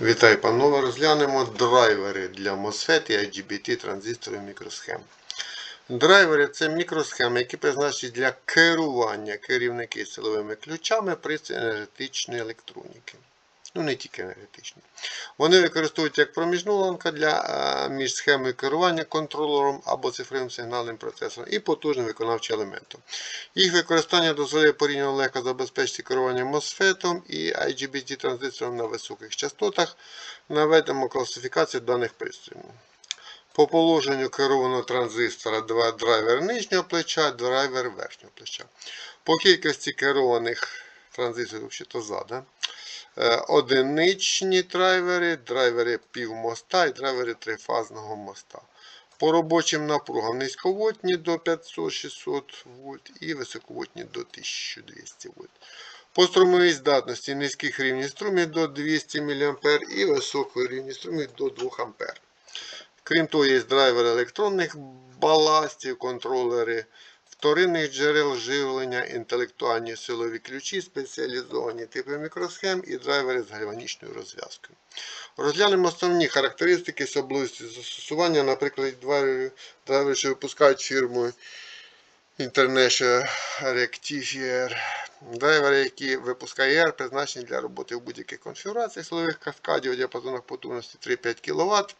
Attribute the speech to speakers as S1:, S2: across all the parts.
S1: Вітаю, панове! Розглянемо драйвери для MOSFET і IGBT транзисторів мікросхем. Драйвери це мікросхеми, які призначені для керування керівники силовими ключами при енергетичної електроніки. Ну, не тільки енергетичні. Вони використовують як проміжну ланку для е, між схемою керування контролером або цифровим сигнальним процесором і потужним виконавчим елементом. Їх використання дозволяє порівняно легко забезпечити керування MOSFET і IGBT транзистором на високих частотах. Наведемо класифікацію даних пристроїв. По положенню керованого транзистора два драйвер нижнього плеча, драйвер верхнього плеча. По кількості керованих транзисторів, що то зада. Е, Одиничні драйвери, драйвери півмоста і драйвери трифазного моста. По робочим напругам низьковольтні до 500-600 вольт і високовольтні до 1200 вольт. По струмовій здатності низьких рівнів струмів до 200 мА і високої рівні струмів до 2 А. Крім того, є драйвери електронних баластів, контролери вторинних джерел живлення, інтелектуальні силові ключі, спеціалізовані типи мікросхем і драйвери з гальванічною розв'язкою. Розглянемо основні характеристики з області застосування, наприклад, драйвери, що випускають фірмою International Rectifier. Драйвери, які випускає ER, призначені для роботи в будь-яких конфігураціях силових каскадів у діапазонах потужності 3-5 кВт.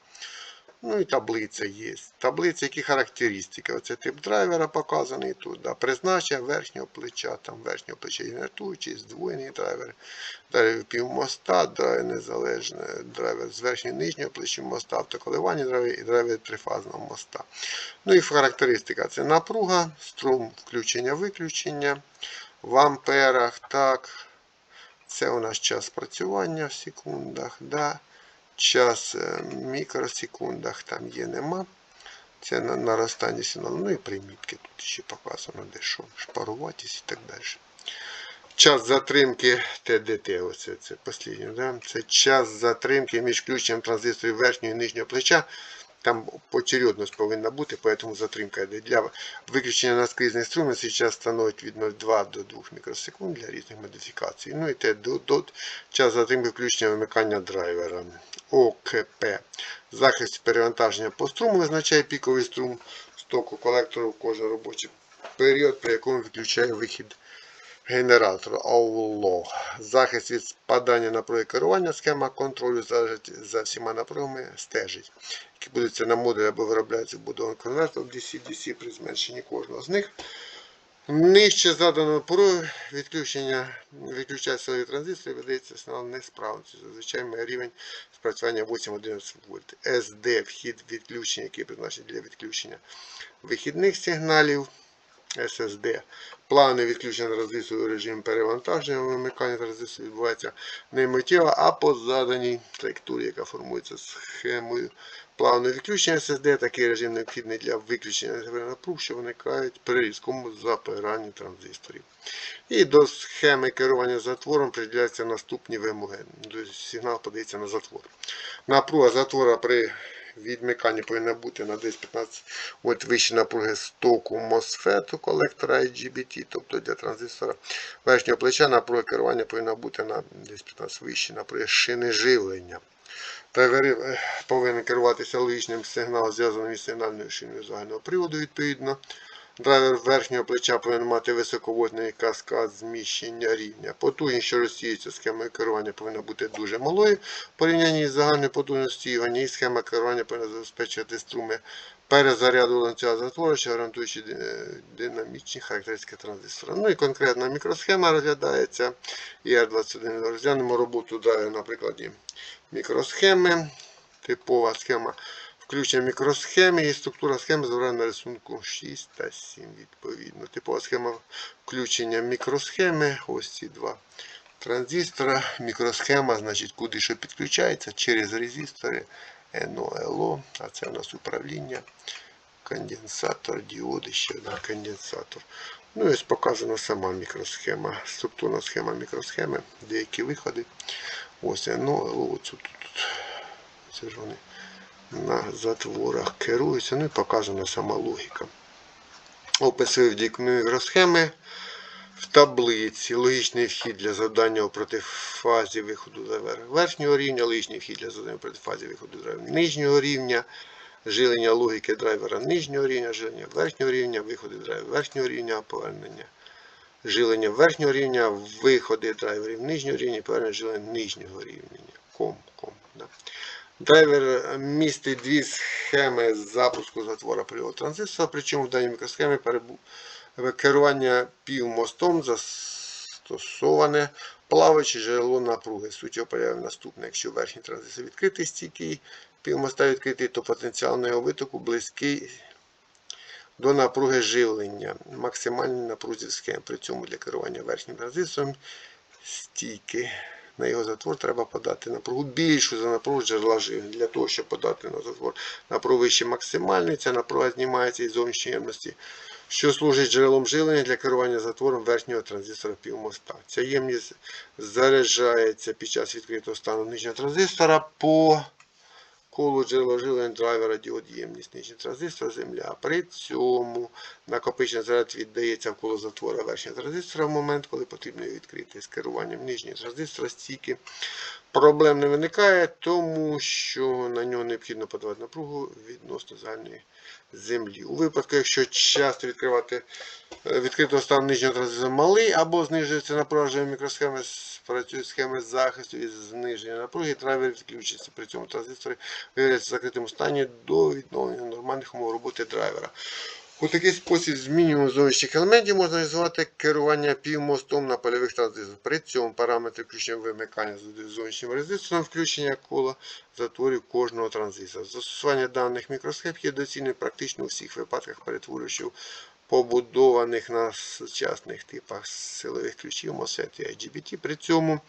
S1: Ну і таблиця є. Таблиця, які характеристики. Оце тип драйвера показаний тут. Да. Призначення верхнього плеча, там верхнього плеча інвертуючий, здвоєний драйвер, драйвер півмоста, драйвер незалежний, драйвер з верхнього і нижнього плеча моста, автоколивання драйвер і драйвер трифазного моста. Ну і характеристика це напруга, струм включення-виключення в амперах. так. Це у нас час працювання в секундах. Да час в мікросекундах там є нема. Це на наростання сигналу. Ну і примітки тут ще показано, де що, шпаруватість і так далі. Час затримки ТДТ, оце це останнє, да? це час затримки між включенням транзисторів верхнього і нижнього плеча. Там почередність повинна бути, поэтому затримка йде. Для виключення наскрізних струмів зараз становить від 0,2 до 2 мікросекунд для різних модифікацій. Ну і те до, до час затримки включення вимикання драйвера. ОКП. Захист перевантаження по струму визначає піковий струм стоку колектору кожен робочий період, при якому виключає вихід генератора ОВЛО. Захист від спадання напруги керування, схема контролю залежить за всіма напругами стежить, які будуться на модулі або виробляються вбудованим конвертором DC-DC при зменшенні кожного з них. Нижче заданого порогу відключення виключає силові транзистори, видається сигнал несправності. Зазвичай має рівень спрацювання 8-11 вольт. SD вхід відключення, який призначений для відключення вихідних сигналів. SSD. Плани відключення транзистору режим перевантаження, вимикання транзистору відбувається не миттєво, а по заданій траєкторії, яка формується схемою плавного відключення SSD. Такий режим необхідний для виключення напруг, що виникають при різкому запиранні транзисторів. І до схеми керування затвором приділяються наступні вимоги. Сигнал подається на затвор. Напруга затвора при відмиканні повинна бути на десь 15 вольт вище напруги стоку MOSFET колектора IGBT, тобто для транзистора верхнього плеча напруга керування повинна бути на десь 15 вище напруги шини живлення. Драйвер повинен керуватися логічним сигналом, зв'язаним із сигнальною шиною загального приводу відповідно. Драйвер верхнього плеча повинен мати високовольтний каскад зміщення рівня. Потужність, що розсіюється схемою керування, повинна бути дуже малою в порівнянні з загальною потужністю його, схема керування повинна забезпечувати струми перезаряду ланцюга затвору, що гарантуючи динамічні характеристики транзистора. Ну і конкретна мікросхема розглядається. ІР-21 розглянемо роботу драйвера на прикладі мікросхеми. Типова схема включення мікросхеми і структура схеми зображена на рисунку 6 та 7 відповідно. Типова схема включення мікросхеми. Ось ці два транзистора. Мікросхема, значить, куди що підключається через резистори НО, ЛО. А це у нас управління. Конденсатор, діоди, ще один конденсатор. Ну і ось показана сама мікросхема. Структурна схема мікросхеми, деякі виходи. Ось НО, ЛО. Ось тут. Це ж вони на затворах керуються. Ну і показана сама логіка. Опис мікросхеми. в таблиці логічний вхід для завдання у протифазі виходу верхнього рівня, логічний вхід для завдання у протифазі виходу драйвера нижнього рівня, жилення логіки драйвера нижнього рівня, жилення верхнього рівня, виходи драйвера верхнього рівня, повернення жилення верхнього рівня, виходи драйверів нижнього рівня, повернення жилення нижнього рівня. Ком, ком, да. Драйвер містить дві схеми запуску затвора приводу транзистора, причому в даній мікросхемі перебу... керування півмостом застосоване плаваюче джерело напруги. Суть його появи наступне. Якщо верхній транзистор відкритий стійкий, півмоста відкритий, то потенціал на його витоку близький до напруги живлення. Максимальний напрузі схем. При цьому для керування верхнім транзистором стійки. На його затвор треба подати напругу більшу за напругу джерела живлення. Для того, щоб подати на затвор напругу вище максимальної, ця напруга знімається із зовнішньої ємності, що служить джерелом живлення для керування затвором верхнього транзистора півмоста. Ця ємність заряджається під час відкритого стану нижнього транзистора по колу джерела живлення драйвера діод ємність нижнього транзистора земля. При цьому накопичений заряд віддається в коло затвора верхнього транзистора в момент, коли потрібно його відкрити з керуванням нижнього транзистора стійки. Проблем не виникає, тому що на нього необхідно подавати напругу відносно загальної землі. У випадку, якщо часто відкривати е, відкритого стану нижнього транзиту малий або знижується напруження мікросхеми, працюють схеми захисту і зниження напруги, драйвер відключиться. При цьому транзистори виявляються в закритому стані до відновлення нормальних умов роботи драйвера. У такий спосіб з мінімумом зовнішніх елементів можна реалізувати керування півмостом на польових транзисторах. При цьому параметри включення вимикання з зовнішнім резистором включення кола затворів кожного транзистора. Застосування даних мікросхем є доцільним практично у всіх випадках перетворювачів, побудованих на сучасних типах силових ключів MOSFET і IGBT. При цьому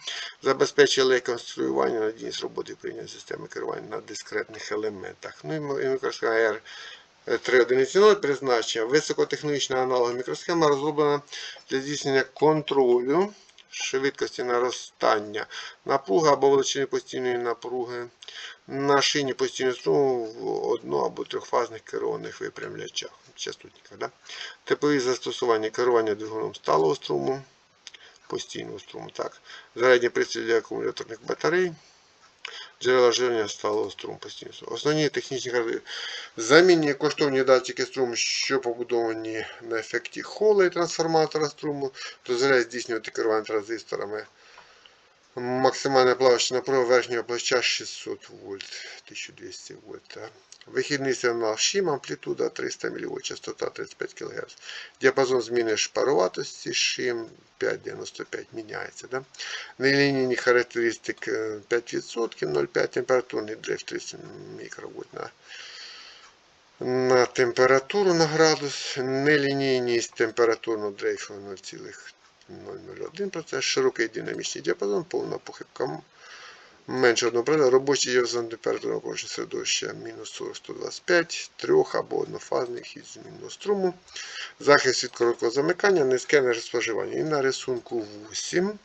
S1: забезпечили конструювання надійність роботи прийняття системи керування на дискретних елементах. Ну і мікросхема 3.1.0 призначення. Високотехнологічна аналог мікросхема розроблена для здійснення контролю швидкості наростання напруги або величини постійної напруги на шині постійного струму в одно- або трьохфазних керованих випрямлячах. Частотниках, да? Типові застосування керування двигуном сталого струму, постійного струму. Так. Зарядні пристрій акумуляторних батарей. Джерела живлення сталого струму постійно. Основні технічні характеристики. Замінні коштовні датчики струму, що побудовані на ефекті холла і трансформатора струму, дозволяє здійснювати керування транзисторами. Максимальна плаваюча напруга верхнього плаща 600 вольт, 1200 вольт. Вихідний сигнал шим, амплітуда 300 мВ, частота 35 кГц. Діапазон зміни шпаруватості шим 5,95 міняється. Да? Нелінійні характеристики е, 5%, 0,5 температурний дрейф 30 мікровольт на, на температуру на градус. Нелінійність температурного дрейфу 0,001%. Широкий динамічний діапазон, повна похибка менше одного правила, робочий діапазон температури навколишнього середовища мінус 40-125, трьох або однофазний хід змінного струму, захист від короткого замикання, низьке енергоспоживання. І на рисунку 8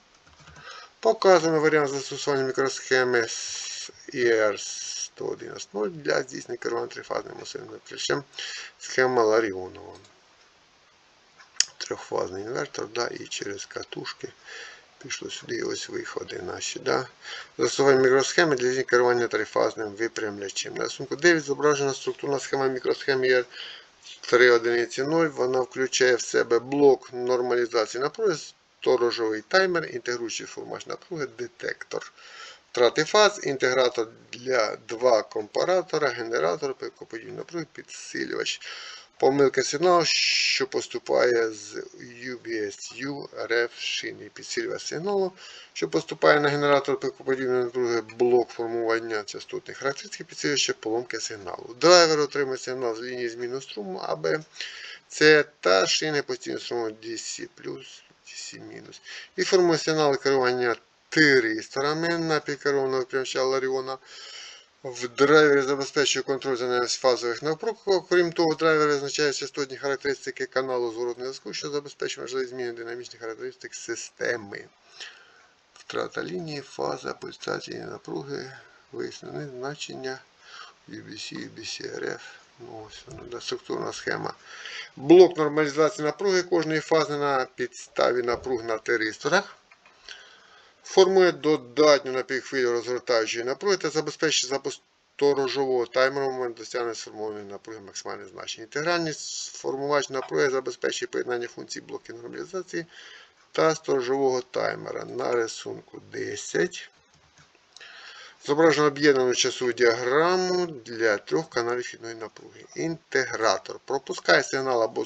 S1: показано варіант застосування мікросхеми IR 111.0 для здійснення керування трифазним осильним прищем схема Ларіонова. Трьохфазний інвертор да, і через катушки пішло сюди і ось виходи наші. Да? Застосування мікросхеми для керування трифазним випрямлячем. На рисунку 9 зображена структурна схема мікросхеми є 3.1.0. Вона включає в себе блок нормалізації напруги, сторожовий таймер, інтегруючий формач напруги, детектор. Втрати фаз, інтегратор для два компаратора, генератор, подібні напруги, підсилювач. Помилка сигналу, що поступає з UBSU RF шини підсилювач сигналу, що поступає на генератор пикоподібний напруги, блок формування частотних характеристик підсилювача, поломки сигналу. Драйвер отримує сигнал з лінії зміну струму АБ, це та шини постійного струму DC DC І формує сигнал керування тиристорами на підкерованого випрямча Ларіона. В драйвері забезпечує контроль за наявність фазових напруг. Окрім того, драйвер визначає частотні характеристики каналу зворотного зв'язку, що забезпечує можливість зміни динамічних характеристик системи. Втрата лінії, фаза, пульсації напруги, вияснені значення UBC, UBC, RF. Ну, ось вона, структурна схема. Блок нормалізації напруги кожної фази на підставі напруг на тиристорах. Формує додатню напівхвилю розгортаючої напруги та забезпечує запуск сторожового таймера в момент досягнення сформованої напруги максимальне значення. Інтегральний формувач напруги забезпечує поєднання функцій блоків нормалізації та сторожового таймера. На рисунку 10. Зображено об'єднану часову діаграму для трьох каналів хідної напруги. Інтегратор пропускає сигнал або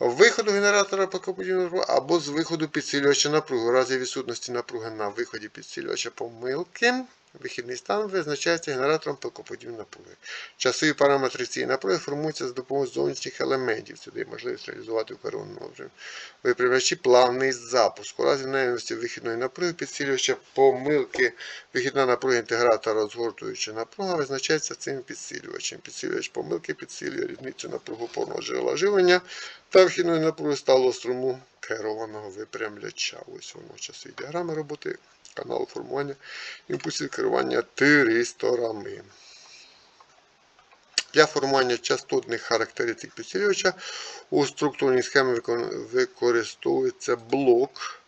S1: виходу генератора покоподібної напруги, або з виходу підсилювача напруги. У разі відсутності напруги на виході підсилювача помилки. Вихідний стан визначається генератором пилкоподібної напруги. Часові параметри цієї напруги формуються за допомогою зовнішніх елементів. Це дає можливість реалізувати у керованому випрямлячі плавний запуск. У разі наявності вихідної напруги підсилювача помилки вихідна напруга інтегратора розгортуюча напруга визначається цим підсилювачем. Підсилювач помилки підсилює різницю напругу повного джерела живлення та вхідної напруги сталого струму керованого випрямляча. Ось воно часові діаграми роботи каналу формування імпульсів керування тиристорами. Для формування частотних характеристик підсилювача у структурній схемі використовується блок.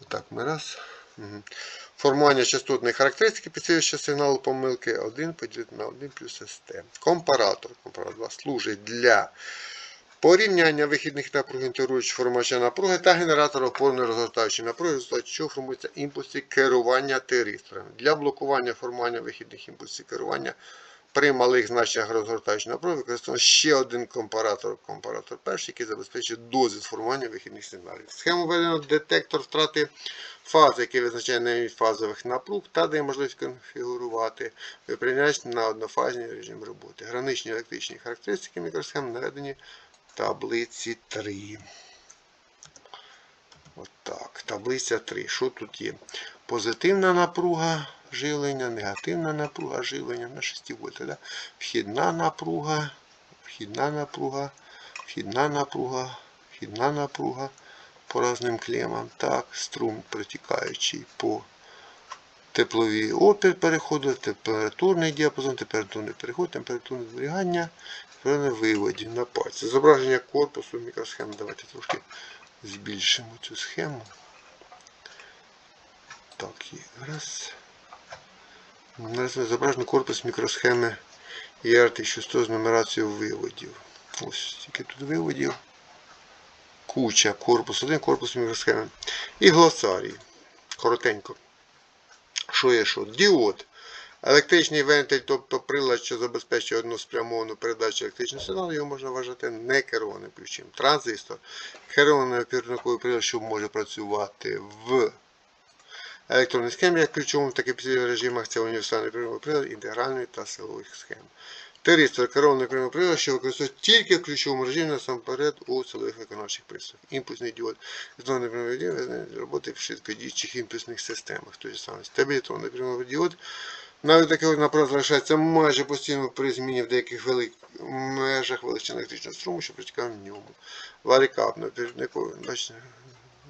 S1: Отак ми раз. Формування частотної характеристики підсилювача сигналу помилки 1 поділити на 1 плюс СТ. Компаратор, компаратор 2 служить для порівняння вихідних напруг інтегруючого формача напруги та генератора опорної розгортаючої напруги, чого формуються імпульси керування тиристорами. Для блокування формування вихідних імпульсів керування при малих значеннях розгортаючої напруги використовуємо ще один компаратор, компаратор перший, який забезпечує дозу формування вихідних сигналів. Схему введено детектор втрати фази, який визначає наявність фазових напруг та дає можливість конфігурувати випрямляч на однофазний режим роботи. Граничні електричні характеристики мікросхем наведені таблиці 3. Отак, таблиця 3. Що тут є? Позитивна напруга живлення, негативна напруга живлення на 6 вольт. Да? Вхідна напруга, вхідна напруга, вхідна напруга, вхідна напруга по різним клемам. Так, струм протікаючий по тепловій опір переходу, температурний діапазон, температурний переход, температурне зберігання, виводів на пальці. Зображення корпусу мікросхеми. Давайте трошки збільшимо цю схему. Так, і раз. Зображено корпус мікросхеми ER1100 з нумерацією виводів. Ось тільки тут виводів. Куча, корпус, один корпус мікросхеми. І глосарій. Коротенько. Що є що? Діод. Електричний вентиль, тобто прилад, що забезпечує односпрямовану передачу електричного сигналу, його можна вважати некерованим ключем. Транзистор. Керований опірниковий прилад, що може працювати в електронній схемі, як ключовому, так і в режимах. Це універсальний прилад інтегральної та силових схем. Теристор керований прийомний прилад, що використовується тільки в ключовому режимі насамперед у силових виконавчих пристроях. Імпульсний діод зони діод роботи в швидкодіючих імпульсних системах. Той же самий стабілітронний прийомний діод навіть такий напруга залишається майже постійно при зміні в деяких велик... межах величин електричного струму, що протікає в ньому. Варікап на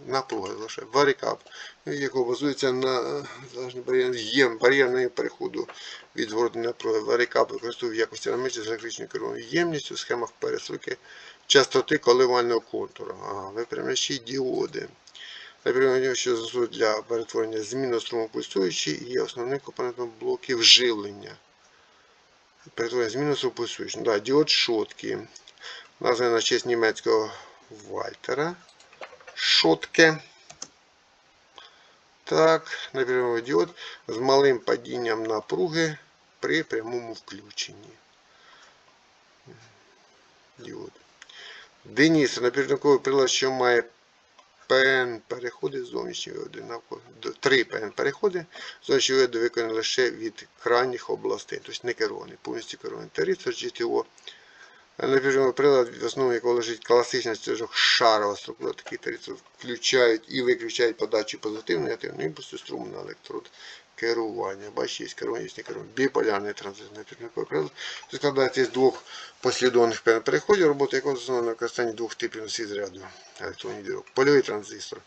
S1: напруга залишає. Варікап, якого базується на бар'єр, бар'єрного переходу від згорнення напруги. Варікап використовує в якості елементів з електричною керованою ємністю в схемах перестройки частоти коливального контуру. Ага, випрямляючі діоди. Наприклад, що застосують для перетворення змінного струму пульсуючий є основним компонентом блоків живлення. Перетворення змінного струму пульсуючий. Да, діод шотки. Названий на честь німецького Вальтера. Шотке. Так, наприклад, діод з малим падінням напруги при прямому включенні. Діод. Денис, напірниковий прилад, що має ПН переходи зовнішньої одинаково. Три ПН переходи зовнішньої види виконані лише від крайніх областей, тобто не керований, повністю керований. Тариф GTO. Наприклад, прилад, в основі якого лежить класична шарова структура. Такі тарифи включають і виключають подачу позитивного і негативного імпульсу струму на електрод керування. Бачите, є керування, є керування. Біполярний транзитний перехідниковий прилад. Складається з двох послідовних переходів, роботи якого заснована на використанні двох типів носій заряду електронних дірок. Польовий транзистор,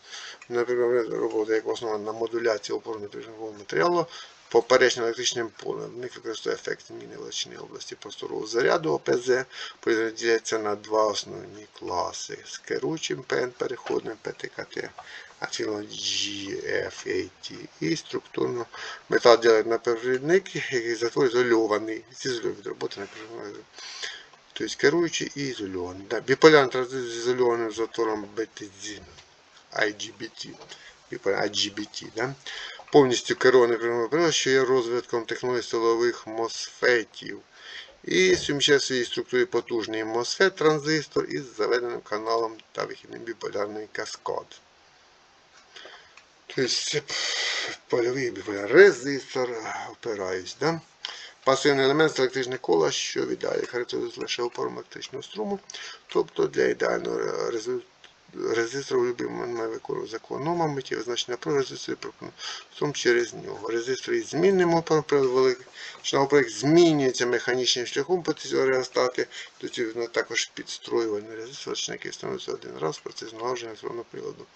S1: наприклад, робота якого основана на модуляції опорно-перехідникового матеріалу поперечним електричним полем. В них використовує ефект зміни величини області просторового заряду ОПЗ, поділяється на два основні класи з керуючим ПН переходним ПТКТ, а ціло GFAT і структурно метал ділять на провідник, який затвор ізольований, від роботи на провідник. Тобто керуючий і ізольований. Да. Біполярний транзистор з ізольованим затвором BTZ, IGBT, IGBT, да. Повністю керований прямий що є розвитком технологій силових мосфетів. І суміщає в своїй структурі потужний MOSFET транзистор із заведеним каналом та вихідним біполярний каскад. Тобто польовий біполярний резистор, опираюсь. Да? Пасивний елемент з електричне коло, що в ідеалі характеризує лише опором електричного струму. Тобто для ідеального результату резистор у будь-який момент має виконувати закон Ома, миттє визначення про резистор і через нього. Резистор із змінним опором проєкт змінюється механічним шляхом по цій реостати, цього також підстроювальний резистор, який встановлюється один раз в процесі налагодження електронного приладу.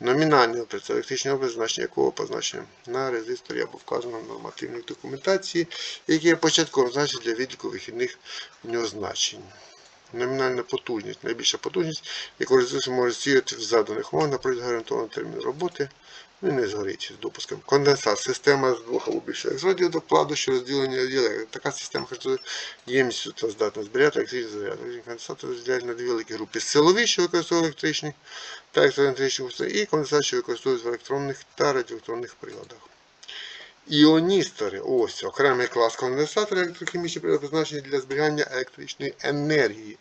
S1: Номінальний це електричний опір, значення якого позначено на резисторі або вказано в нормативній документації, який є початковим значенням для відліку вихідних в нього значень. Номінальна потужність, найбільша потужність, яку резистор може сіяти в заданих умовах на протязі гарантованого терміну роботи, ну і не згорить з допуском. Конденсат. Система з двох або більше електродів до вкладу, що розділення електро. Така система характеризує ємністю та здатна зберігати електричний заряд. Конденсатор розділяють на дві великі групи. Силові, що використовують електричні та електроелектричні і конденсат, що використовують в електронних та радіоелектронних приладах. Іоністори ось окремий клас конденсаторів електрохімічні призначені для зберігання електричної енергії.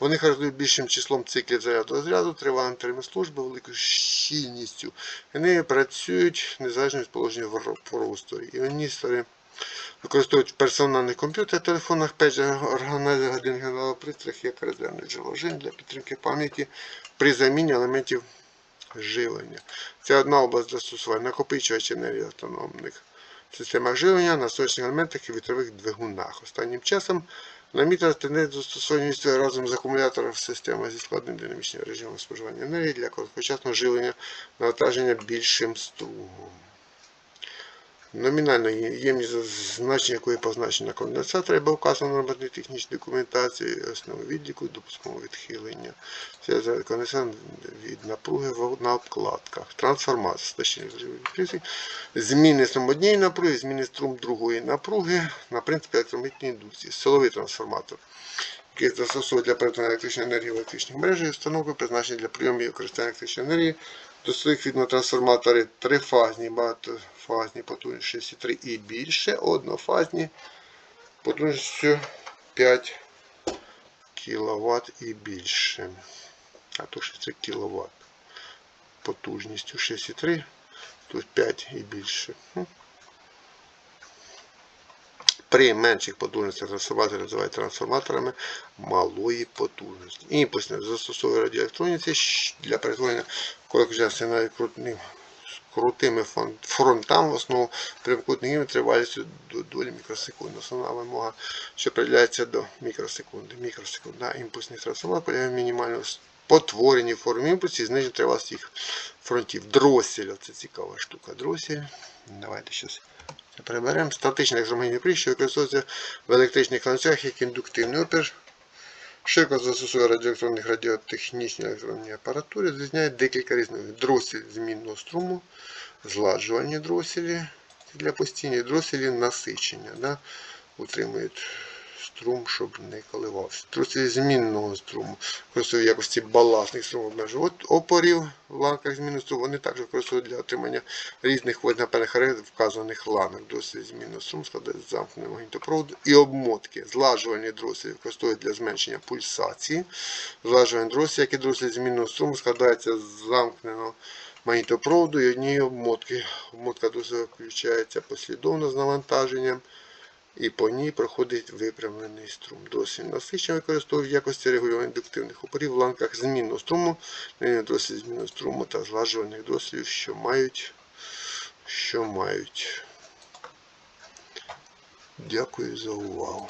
S1: Вони характеризують більшим числом циклів заряду розряду, тривалим терміном служби, великою щільністю. Вони працюють незалежно від положення в просторі. Іоністори використовують в персональних комп'ютерах, телефонах, пейджерах, органайзерах, годинних пристроях як резервне джерело живлення для підтримки пам'яті при заміні елементів живлення. Це одна область застосування накопичувач енергії автономних системах живлення на сонячних елементах і вітрових двигунах. Останнім часом намітила тенденцію застосування разом з акумуляторів системи зі складним динамічним режимом споживання енергії для короткочасного живлення навантаження більшим струмом. Номінальна ємність значення якої позначена конденсатора, або вказано в нормативній технічній документації, основи відліку, допустимого відхилення. Це конденсат від напруги на обкладках. Трансформація. Зміни струм однієї напруги, зміни струм другої напруги на принципі електромагнітної індукції. Силовий трансформатор, який застосовує для перетину електричної енергії в електричних мережах, установки призначені для прийому і використання електричної енергії. До своїх віднотрансформатори трифазні, багатофазні потужністю 3 і більше, однофазні потужністю 5 кВт і більше. А то 63 кВт. Потужністю 6,3, тут 5 і більше. При менших потужностях трансформатори називають трансформаторами малої потужності. Імпульсне застосовує радіоелектроніці для перетворення короткочасних навіть крутими фронтами в основу прямокутників тривалістю до долі мікросекунди. Основна вимога, що приділяється до мікросекунди. Мікросекунда імпульсний трансформатор полягає в мінімальному форми імпульсів і зниження тривалості їх фронтів. Дросель, це цікава штука. Дросель. Давайте щось це приберемо. Статичний електромагнітний прилад, що використовується в електричних ланцюгах як індуктивний опір. Широко застосує радіоелектронних радіотехнічні електронні апаратури, зрізняє декілька різних дросель змінного струму, зладжування дроселі для постійні дроселі насичення. Да? Утримують струм, щоб не коливався. Дроселі змінного струму використовують в якості балансних струмів обмежу опорів в ланках зміни струму. Вони також використовують для отримання різних воднапевних характерів вказаних ланок. Дроселі змінного струму складають з замкненого магнітопроводу і обмотки. Злажувальні дроселі використовують для зменшення пульсації. Злажувальні дроселі, як і дроселі змінного струму, складаються з замкненого магнітопроводу і однієї обмотки. Обмотка досить включається послідовно з навантаженням і по ній проходить випрямлений струм. Досвід насичення використовують в якості регулювання індуктивних опорів в ланках змінного струму, е, досвід змінного струму та злажуваних дослідів, що мають. що мають. Дякую за увагу.